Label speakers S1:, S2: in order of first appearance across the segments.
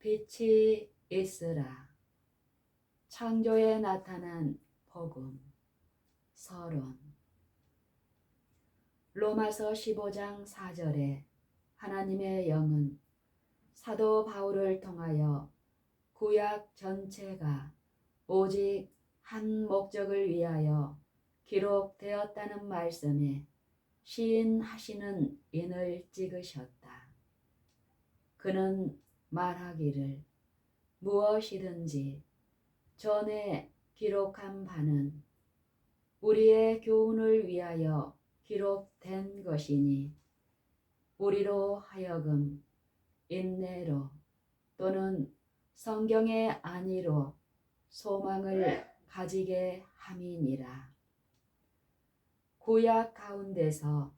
S1: 빛이 있으라. 창조에 나타난 복음. 서론. 로마서 15장 4절에 하나님의 영은 사도 바울을 통하여 구약 전체가 오직 한 목적을 위하여 기록되었다는 말씀에 시인하시는 인을 찍으셨다. 그는 말하기를 무엇이든지 전에 기록한 바는 우리의 교훈을 위하여 기록된 것이니 우리로 하여금 인내로 또는 성경의 안위로 소망을 가지게 함이니라. 구약 가운데서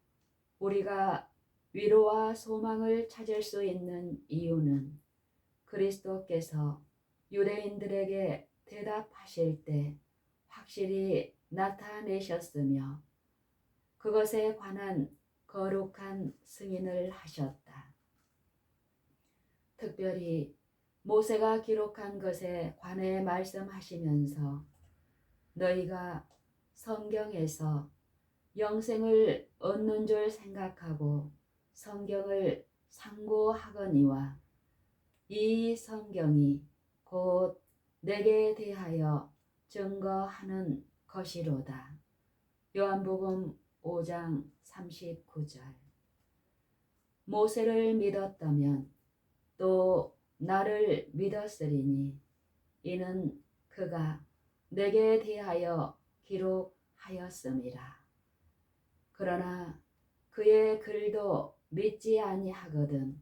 S1: 우리가 위로와 소망을 찾을 수 있는 이유는 그리스도께서 유대인들에게 대답하실 때 확실히 나타내셨으며 그것에 관한 거룩한 승인을 하셨다. 특별히 모세가 기록한 것에 관해 말씀하시면서 너희가 성경에서 영생을 얻는 줄 생각하고 성경을 상고하거니와 이 성경이 곧 내게 대하여 증거하는 것이로다. 요한복음 5장 39절 모세를 믿었다면 또 나를 믿었으리니 이는 그가 내게 대하여 기록하였음이라. 그러나 그의 글도 믿지 아니하거든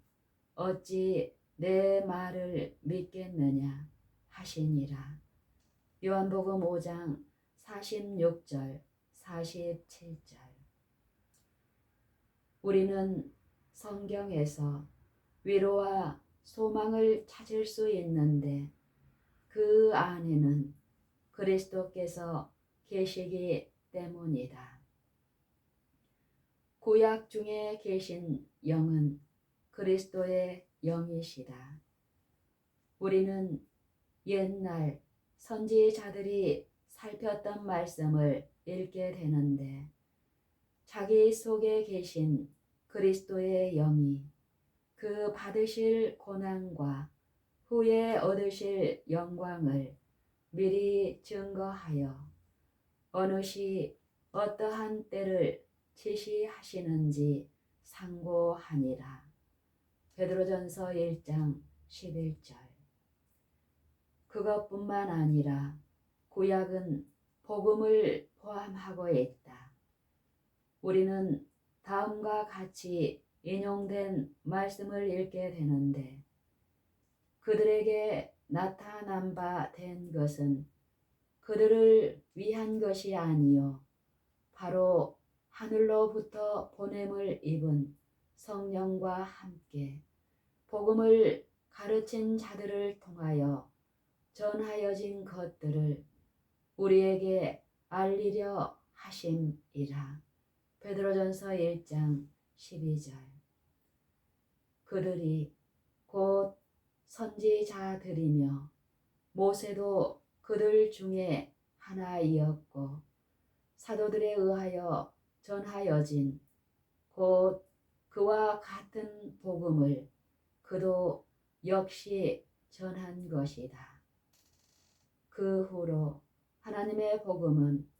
S1: 어찌 내 말을 믿겠느냐 하시니라. 요한복음 5장 46절 47절 우리는 성경에서 위로와 소망을 찾을 수 있는데 그 안에는 그리스도께서 계시기 때문이다. 구약 중에 계신 영은 그리스도의 영이시다. 우리는 옛날 선지자들이 살폈던 말씀을 읽게 되는데 자기 속에 계신 그리스도의 영이 그 받으실 고난과 후에 얻으실 영광을 미리 증거하여 어느 시 어떠한 때를 지시하시는지 상고하니라. 베드로전서 1장 11절 그것뿐만 아니라 구약은 복음을 포함하고 있다. 우리는 다음과 같이 인용된 말씀을 읽게 되는데 그들에게 나타난 바 된 것은 그들을 위한 것이 아니요 바로 하늘로부터 보냄을 입은 성령과 함께 복음을 가르친 자들을 통하여 전하여진 것들을 우리에게 알리려 하심이라. 베드로전서 1장 12절. 그들이 곧 선지자들이며 모세도 그들 중에 하나이었고 사도들에 의하여 전하여진 곧 그와 같은 복음을 그도 역시 전한 것이다. 그 후로 하나님의 복음은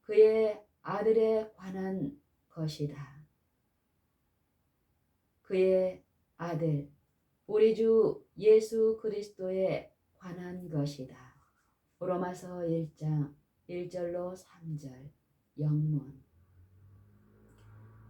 S1: 그의 아들에 관한 것이다. 그의 아들, 우리 주 예수 그리스도에 관한 것이다. 로마서 1장 1절로 3절 영문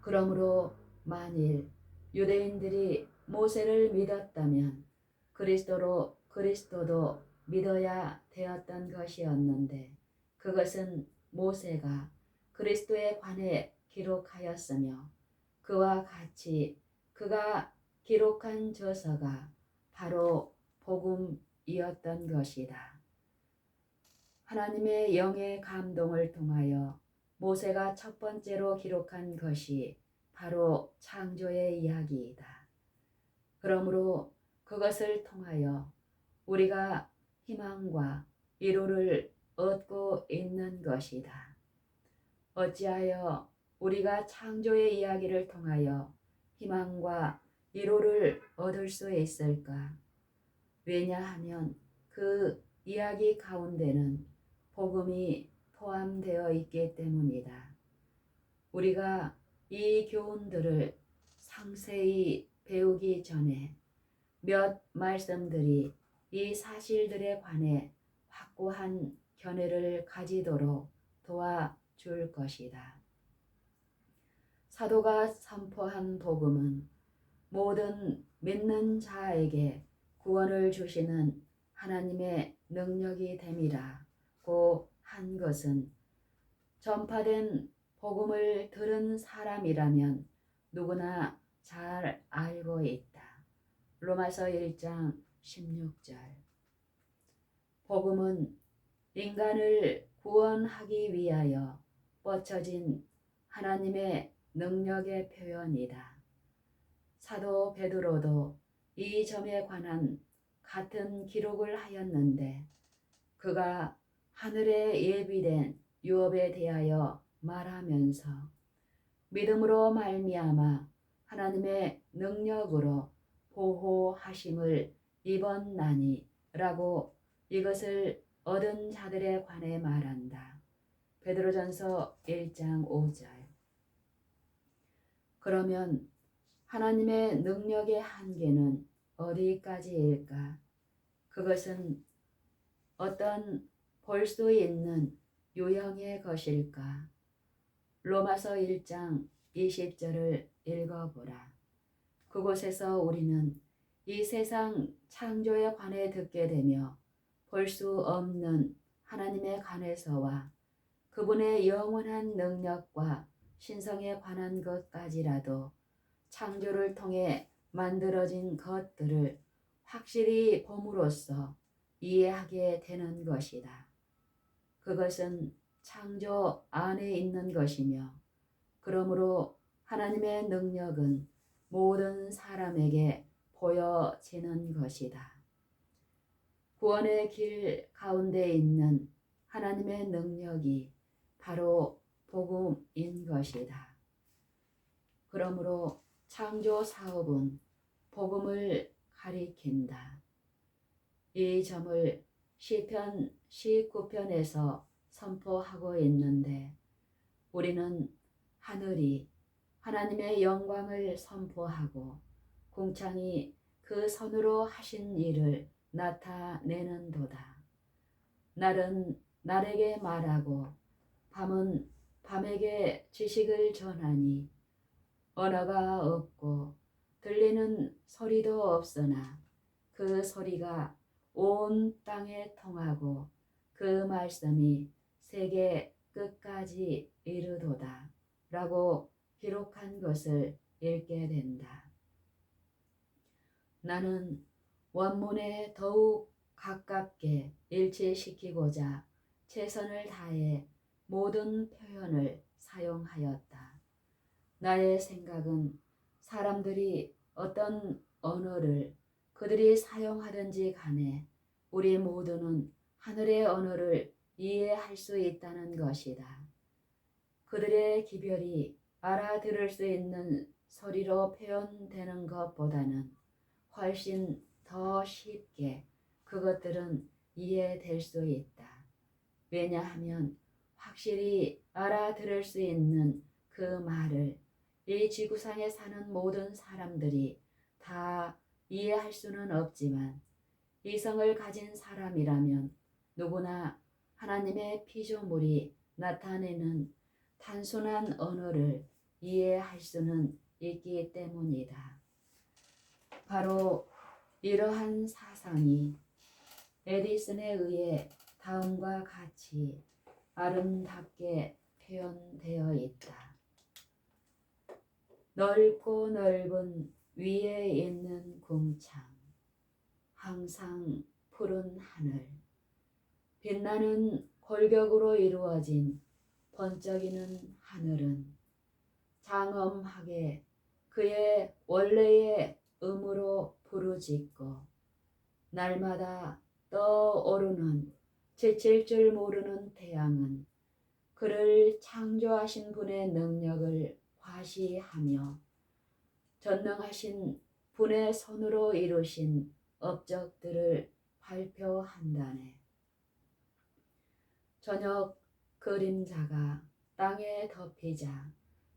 S1: 그러므로 만일 유대인들이 모세를 믿었다면 그리스도로 그리스도도 믿어야 되었던 것이었는데 그것은 모세가 그리스도에 관해 기록하였으며 그와 같이 그가 기록한 저서가 바로 복음이었던 것이다. 하나님의 영의 감동을 통하여 모세가 첫 번째로 기록한 것이 바로 창조의 이야기이다. 그러므로 그것을 통하여 우리가 희망과 위로를 얻고 있는 것이다. 어찌하여 우리가 창조의 이야기를 통하여 희망과 위로를 얻을 수 있을까? 왜냐하면 그 이야기 가운데는 복음이 포함되어 있기 때문이다. 우리가 이 교훈들을 상세히 배우기 전에 몇 말씀들이 이 사실들에 관해 확고한 견해를 가지도록 도와줄 것이다. 사도가 선포한 복음은 모든 믿는 자에게 구원을 주시는 하나님의 능력이 됨이라고 한 것은 전파된 복음을 들은 사람이라면 누구나 잘 알고 있다. 로마서 1장 16절. 복음은 인간을 구원하기 위하여 뻗쳐진 하나님의 능력의 표현이다. 사도 베드로도 이 점에 관한 같은 기록을 하였는데 그가 하늘에 예비된 유업에 대하여 말하면서 믿음으로 말미암아 하나님의 능력으로 보호하심을 입었나니라고 이것을 얻은 자들에 관해 말한다. 베드로전서 1장 5절. 그러면 하나님의 능력의 한계는 어디까지일까? 그것은 어떤 볼 수 있는 유형의 것일까? 로마서 1장 20절을 읽어보라. 그곳에서 우리는 이 세상 창조에 관해 듣게 되며 볼 수 없는 하나님에 관해서와 그분의 영원한 능력과 신성에 관한 것까지라도 창조를 통해 만들어진 것들을 확실히 봄으로써 이해하게 되는 것이다. 그것은 창조 안에 있는 것이며 그러므로 하나님의 능력은 모든 사람에게 보여지는 것이다. 구원의 길 가운데 있는 하나님의 능력이 바로 복음인 것이다. 그러므로 창조 사업은 복음을 가리킨다. 이 점을 시편 19편에서 선포하고 있는데 우리는 하늘이 하나님의 영광을 선포하고 궁창이 그 선으로 하신 일을 나타내는도다. 날은 날에게 말하고 밤은 밤에게 지식을 전하니 언어가 없고 들리는 소리도 없으나 그 소리가 온 땅에 통하고 그 말씀이 세계 끝까지 이르도다 라고 기록한 것을 읽게 된다. 나는 원문에 더욱 가깝게 일치시키고자 최선을 다해 모든 표현을 사용하였다. 나의 생각은 사람들이 어떤 언어를 그들이 사용하든지 간에 우리 모두는 하늘의 언어를 이해할 수 있다는 것이다. 그들의 기별이 알아들을 수 있는 소리로 표현되는 것보다는 훨씬 더 쉽게 그것들은 이해될 수 있다. 왜냐하면 확실히 알아들을 수 있는 그 말을 이 지구상에 사는 모든 사람들이 다 이해할 수는 없지만 이성을 가진 사람이라면 누구나 하나님의 피조물이 나타내는 단순한 언어를 이해할 수는 있기 때문이다. 바로 이러한 사상이 에디슨에 의해 다음과 같이 아름답게 표현되어 있다. 넓고 넓은 위에 있는 궁창, 항상 푸른 하늘, 빛나는 골격으로 이루어진 번쩍이는 하늘은 장엄하게 그의 원래의 음으로 부르짖고 날마다 떠오르는 제칠 줄 모르는 태양은 그를 창조하신 분의 능력을 과시하며 전능하신 분의 손으로 이루신 업적들을 발표한다네. 저녁 그림자가 땅에 덮이자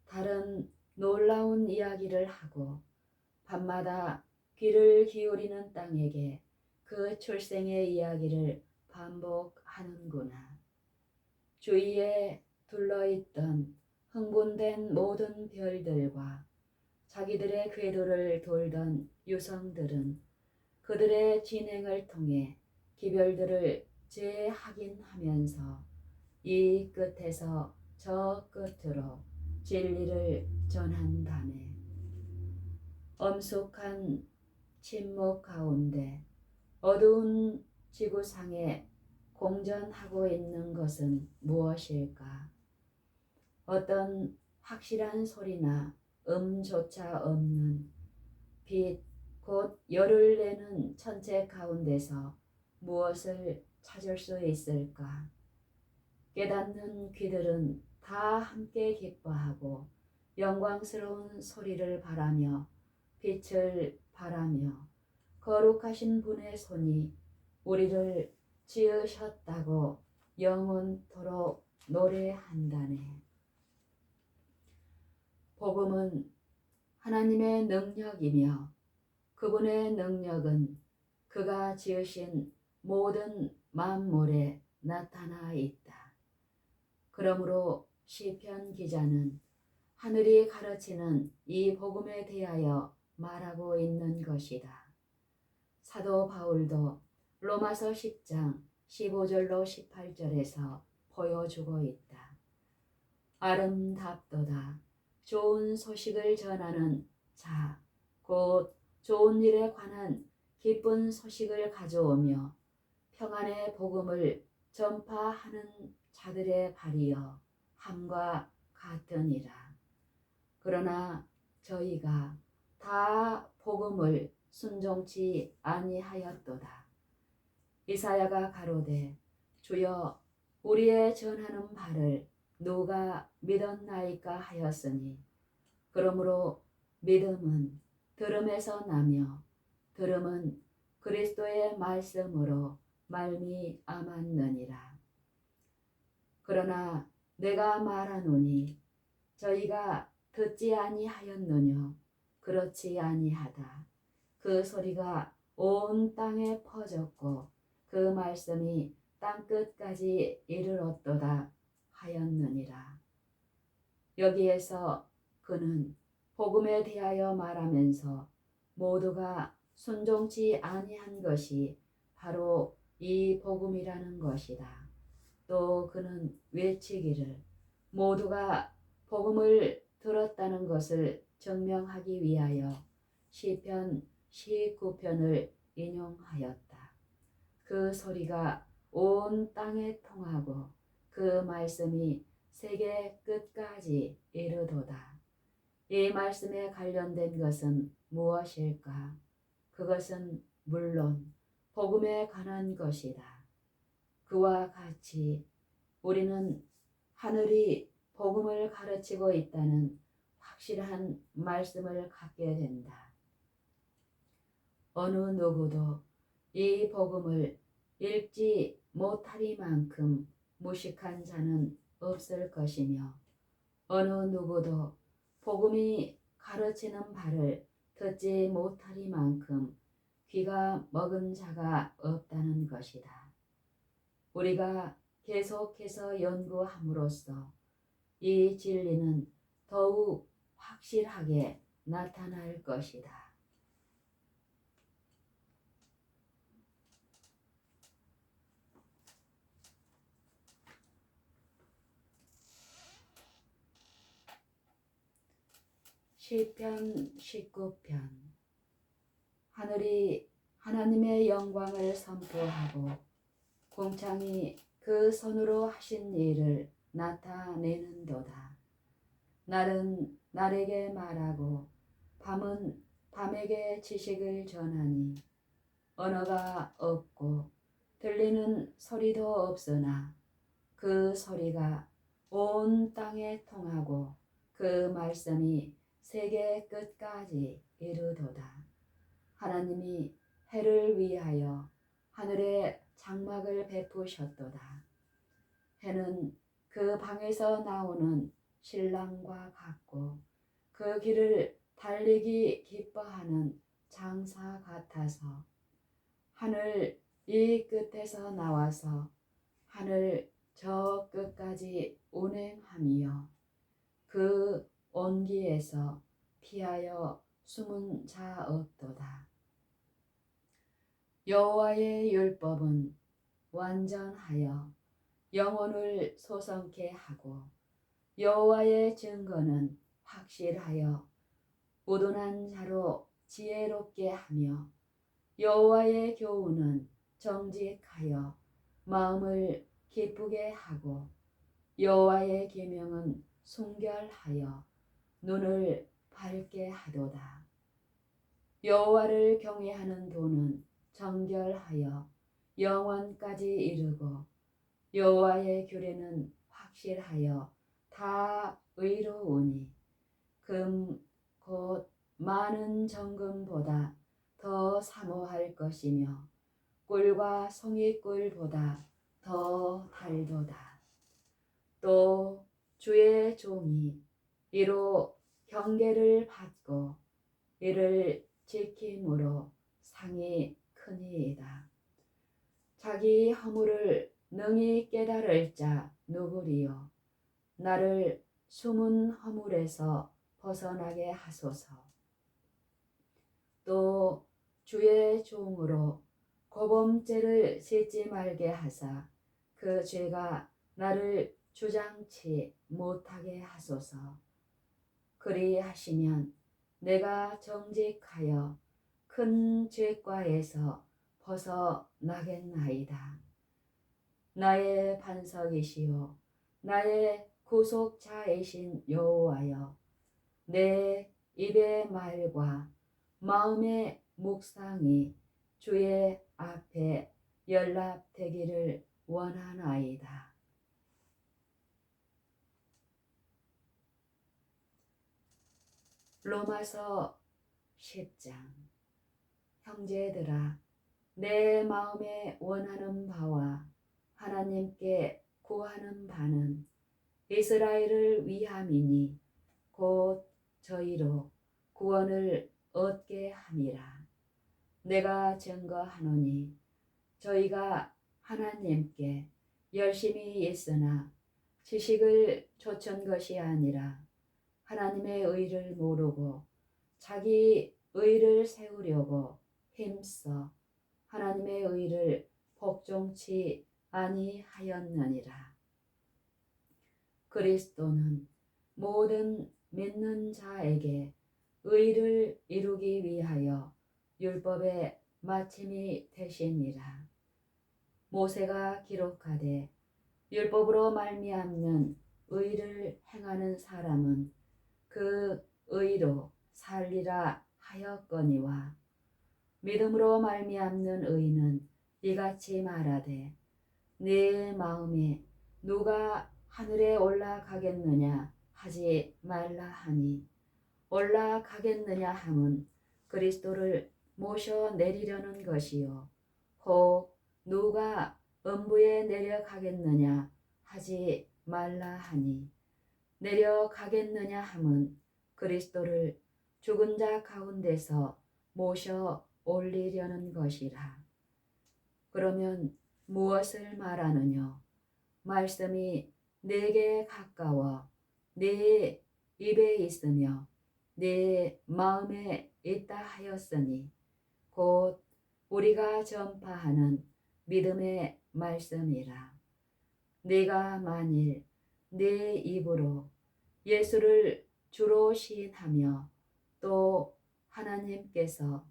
S1: 다른 놀라운 이야기를 하고 밤마다 귀를 기울이는 땅에게 그 출생의 이야기를 반복하는구나. 주위에 둘러있던 흥분된 모든 별들과 자기들의 궤도를 돌던 유성들은 그들의 진행을 통해 기별들을 재확인하면서 이 끝에서 저 끝으로 진리를 전한다네. 엄숙한 침묵 가운데 어두운 지구상에 공전하고 있는 것은 무엇일까? 어떤 확실한 소리나 음조차 없는 빛, 곧 열을 내는 천체 가운데서 무엇을 찾을 수 있을까? 깨닫는 귀들은 다 함께 기뻐하고 영광스러운 소리를 바라며 빛을 바라며 거룩하신 분의 손이 우리를 지으셨다고 영원토록 노래한다네. 복음은 하나님의 능력이며 그분의 능력은 그가 지으신 모든 만물에 나타나 있다. 그러므로 시편 기자는 하늘이 가르치는 이 복음에 대하여 말하고 있는 것이다. 사도 바울도 로마서 10장 15절로 18절에서 보여주고 있다. 아름답도다. 좋은 소식을 전하는 자, 곧 좋은 일에 관한 기쁜 소식을 가져오며 평안의 복음을 전파하는 자들의 발이여 함과 같으니라. 그러나 저희가 다 복음을 순종치 아니하였도다. 이사야가 가로되 주여 우리의 전하는 바를 누가 믿었나이까 하였으니 그러므로 믿음은 들음에서 나며 들음은 그리스도의 말씀으로 말미암았느니라. 그러나 내가 말하노니 저희가 듣지 아니하였느뇨 그렇지 아니하다. 그 소리가 온 땅에 퍼졌고 그 말씀이 땅 끝까지 이르렀도다 하였느니라. 여기에서 그는 복음에 대하여 말하면서 모두가 순종치 아니한 것이 바로 이 복음이라는 것이다. 또 그는 외치기를 모두가 복음을 들었다는 것을 증명하기 위하여 시편 19편을 인용하였다. 그 소리가 온 땅에 통하고 그 말씀이 세계 끝까지 이르도다. 이 말씀에 관련된 것은 무엇일까? 그것은 물론 복음에 관한 것이다. 그와 같이 우리는 하늘이 복음을 가르치고 있다는 확실한 말씀을 갖게 된다. 어느 누구도 이 복음을 읽지 못하리만큼 무식한 자는 없을 것이며 어느 누구도 복음이 가르치는 바를 듣지 못하리만큼 귀가 먹은 자가 없다는 것이다. 우리가 계속해서 연구함으로써 이 진리는 더욱 확실하게 나타날 것이다. 시편 19편 하늘이 하나님의 영광을 선포하고 공창이 그 손으로 하신 일을 나타내는도다. 날은 날에게 말하고 밤은 밤에게 지식을 전하니 언어가 없고 들리는 소리도 없으나 그 소리가 온 땅에 통하고 그 말씀이 세계 끝까지 이르도다. 하나님이 해를 위하여 하늘에 장막을 베푸셨도다. 해는 그 방에서 나오는 신랑과 같고 그 길을 달리기 기뻐하는 장사 같아서 하늘 이 끝에서 나와서 하늘 저 끝까지 운행하며 그 온기에서 피하여 숨은 자 없도다. 여호와의 율법은 완전하여 영혼을 소성케 하고 여호와의 증거는 확실하여 우둔한 자로 지혜롭게 하며 여호와의 교훈은 정직하여 마음을 기쁘게 하고 여호와의 계명은 순결하여 눈을 밝게 하도다. 여호와를 경외하는 도는 정결하여 영원까지 이르고 여호와의 규례는 확실하여 다 의로우니 금 곧 많은 정금보다 더 사모할 것이며 꿀과 송이꿀보다 더 달도다. 또 주의 종이 이로 경계를 받고 이를 지킴으로 상이 크니이다. 자기 허물을 능히 깨달을 자 누구리요? 나를 숨은 허물에서 벗어나게 하소서. 또 주의 종으로 고범죄를 씻지 말게 하사 그 죄가 나를 주장치 못하게 하소서. 그리하시면 내가 정직하여 큰 죄과에서 벗어나겠나이다. 나의 반석이시요 나의 구속자이신 여호와여 내 입의 말과 마음의 묵상이 주의 앞에 연락되기를 원하나이다. 로마서 10장 형제들아 내 마음에 원하는 바와 하나님께 구하는 바는 이스라엘을 위함이니 곧 저희로 구원을 얻게 함이라. 내가 증거하노니 저희가 하나님께 열심히 있으나 지식을 좇은 것이 아니라 하나님의 의를 모르고 자기 의를 세우려고 힘써 하나님의 의를 복종치 아니하였느니라. 그리스도는 모든 믿는 자에게 의를 이루기 위하여 율법의 마침이 되시니라. 모세가 기록하되 율법으로 말미암는 의를 행하는 사람은 그 의로 살리라 하였거니와 믿음으로 말미암는 의는 이같이 말하되 내 마음에 누가 하늘에 올라가겠느냐 하지 말라 하니 올라가겠느냐 함은 그리스도를 모셔 내리려는 것이요. 혹 누가 음부에 내려가겠느냐 하지 말라 하니 내려가겠느냐 함은 그리스도를 죽은 자 가운데서 모셔 올리려는 것이라. 그러면 무엇을 말하느냐? 말씀이 내게 가까워 내 입에 있으며 내 마음에 있다 하였으니 곧 우리가 전파하는 믿음의 말씀이라. 내가 만일 내 입으로 예수를 주로 시인하며 또 하나님께서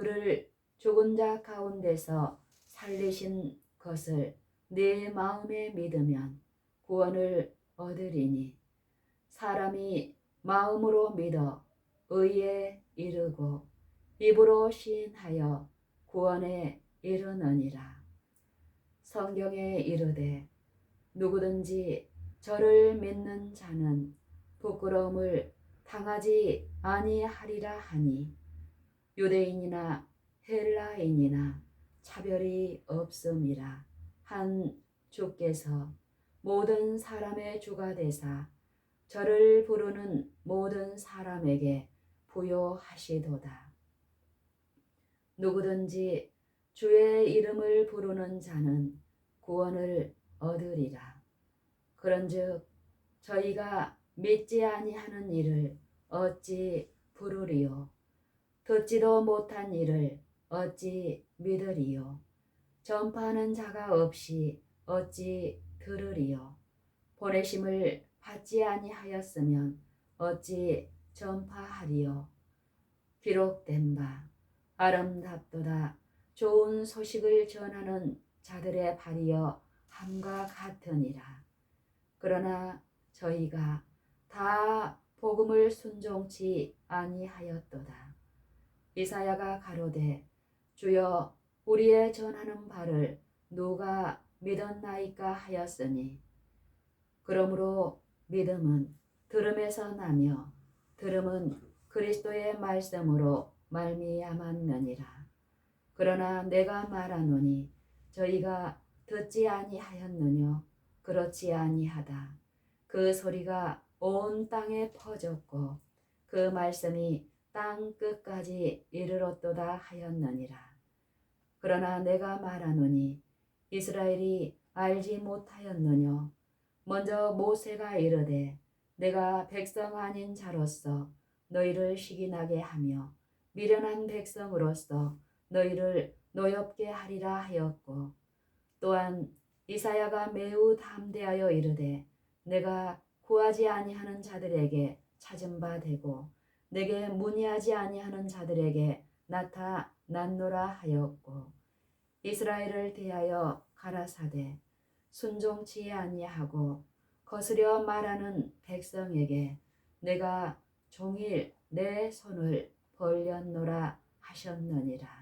S1: 그를 죽은 자 가운데서 살리신 것을 내 마음에 믿으면 구원을 얻으리니 사람이 마음으로 믿어 의에 이르고 입으로 시인하여 구원에 이르느니라. 성경에 이르되 누구든지 저를 믿는 자는 부끄러움을 당하지 아니하리라 하니 유대인이나 헬라인이나 차별이 없음이라 한 주께서 모든 사람의 주가 되사 저를 부르는 모든 사람에게 부여하시도다. 누구든지 주의 이름을 부르는 자는 구원을 얻으리라. 그런즉 저희가 믿지 아니하는 일을 어찌 부르리요? 듣지도 못한 일을 어찌 믿으리요? 전파하는 자가 없이 어찌 들으리요? 보내심을 받지 아니하였으면 어찌 전파하리요? 기록된 바 아름답도다 좋은 소식을 전하는 자들의 발이여 함과 같으니라. 그러나 저희가 다 복음을 순종치 아니하였도다. 이사야가 가로되 주여 우리의 전하는 바를 누가 믿었나이까 하였으니 그러므로 믿음은 들음에서 나며 들음은 그리스도의 말씀으로 말미암았느니라. 그러나 내가 말하노니 저희가 듣지 아니하였느뇨 그렇지 아니하다. 그 소리가 온 땅에 퍼졌고 그 말씀이 땅 끝까지 이르렀도다 하였느니라. 그러나 내가 말하노니 이스라엘이 알지 못하였느뇨 먼저 모세가 이르되 내가 백성 아닌 자로서 너희를 시기나게 하며 미련한 백성으로서 너희를 노엽게 하리라 하였고 또한 이사야가 매우 담대하여 이르되 내가 구하지 아니하는 자들에게 찾은 바 되고 내게 문의하지 아니하는 자들에게 나타났노라 하였고 이스라엘을 대하여 가라사대 순종치 아니하고 거스려 말하는 백성에게 내가 종일 내 손을 벌렸노라 하셨느니라.